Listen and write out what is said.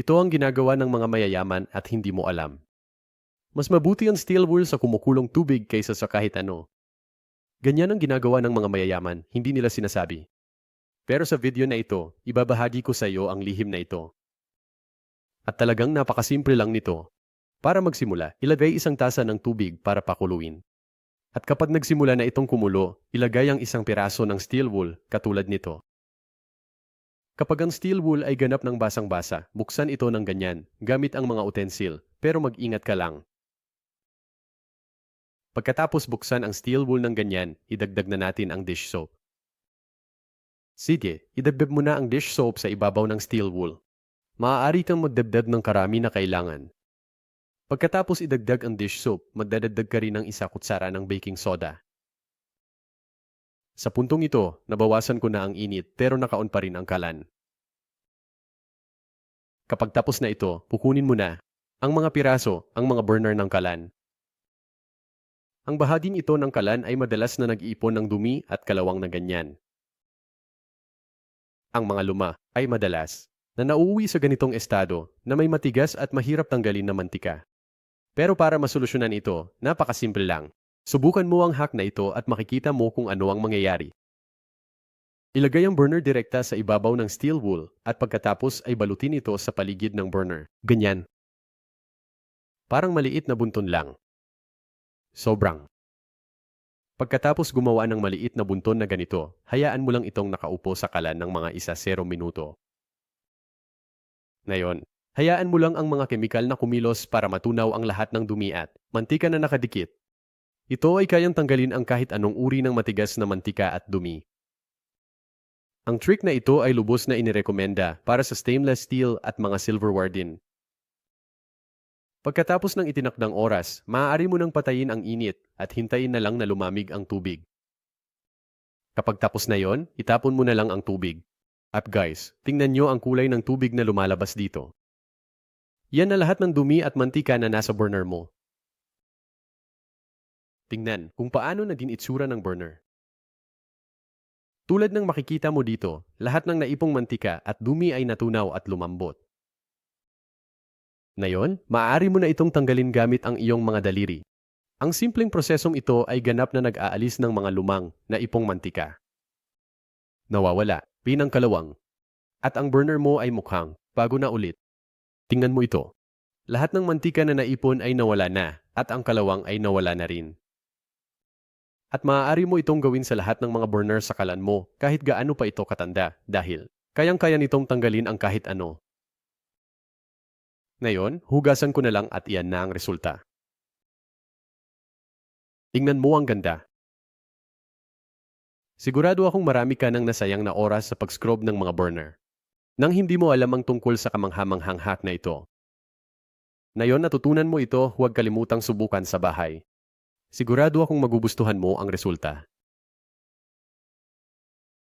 Ito ang ginagawa ng mga mayayaman at hindi mo alam. Mas mabuti ang steel wool sa kumukulong tubig kaysa sa kahit ano. Ganyan ang ginagawa ng mga mayayaman, hindi nila sinasabi. Pero sa video na ito, ibabahagi ko sa iyo ang lihim na ito. At talagang napakasimple lang nito. Para magsimula, ilagay isang tasa ng tubig para pakuluin. At kapag nagsimula na itong kumulo, ilagay ang isang piraso ng steel wool katulad nito. Kapag ang steel wool ay ganap ng basang-basa, buksan ito ng ganyan, gamit ang mga utensil, pero mag-ingat ka lang. Pagkatapos buksan ang steel wool ng ganyan, idagdag na natin ang dish soap. Sige, idagdag mo na ang dish soap sa ibabaw ng steel wool. Maaari kang magdagdag ng karami na kailangan. Pagkatapos idagdag ang dish soap, magdadagdag ka rin ng isa kutsara ng baking soda. Sa puntong ito, nabawasan ko na ang init pero nakaon pa rin ang kalan. Kapag tapos na ito, pukunin mo na ang mga piraso, ang mga burner ng kalan. Ang bahaging ito ng kalan ay madalas na nag-iipon ng dumi at kalawang na ganyan. Ang mga luma ay madalas na nauuwi sa ganitong estado na may matigas at mahirap tanggalin na mantika. Pero para masolusyonan ito, napakasimple lang. Subukan mo ang hack na ito at makikita mo kung ano ang mangyayari. Ilagay ang burner direkta sa ibabaw ng steel wool at pagkatapos ay balutin ito sa paligid ng burner. Ganyan. Parang maliit na bunton lang. Sobrang. Pagkatapos gumawa ng maliit na bunton na ganito, hayaan mo lang itong nakaupo sa kalan ng mga isa 0 minuto. Ngayon, hayaan mo lang ang mga kemikal na kumilos para matunaw ang lahat ng dumi at mantika na nakadikit. Ito ay kayang tanggalin ang kahit anong uri ng matigas na mantika at dumi. Ang trick na ito ay lubos na inirekomenda para sa stainless steel at mga silverware din. Pagkatapos ng itinakdang oras, maaari mo nang patayin ang init at hintayin na lang na lumamig ang tubig. Kapag tapos na yon, itapon mo na lang ang tubig. At guys, tingnan nyo ang kulay ng tubig na lumalabas dito. Yan na lahat ng dumi at mantika na nasa burner mo. Tingnan kung paano naging itsura ng burner. Tulad ng makikita mo dito, lahat ng naipong mantika at dumi ay natunaw at lumambot. Ngayon, maaari mo na itong tanggalin gamit ang iyong mga daliri. Ang simpleng prosesong ito ay ganap na nag-aalis ng mga lumang na ipong mantika. Nawawala, pinang kalawang. At ang burner mo ay mukhang bago na ulit. Tingnan mo ito. Lahat ng mantika na naipon ay nawala na at ang kalawang ay nawala na rin. At maaari mo itong gawin sa lahat ng mga burner sa kalan mo kahit gaano pa ito katanda dahil kayang-kaya nitong tanggalin ang kahit ano. Ngayon, hugasan ko na lang at iyan na ang resulta. Tingnan mo ang ganda. Sigurado akong marami ka nang nasayang na oras sa pag-scrub ng mga burner. Nang hindi mo alam ang tungkol sa kamanghamanghang hack na ito. Ngayon natutunan mo ito, huwag kalimutang subukan sa bahay. Sigurado akong magugustuhan mo ang resulta.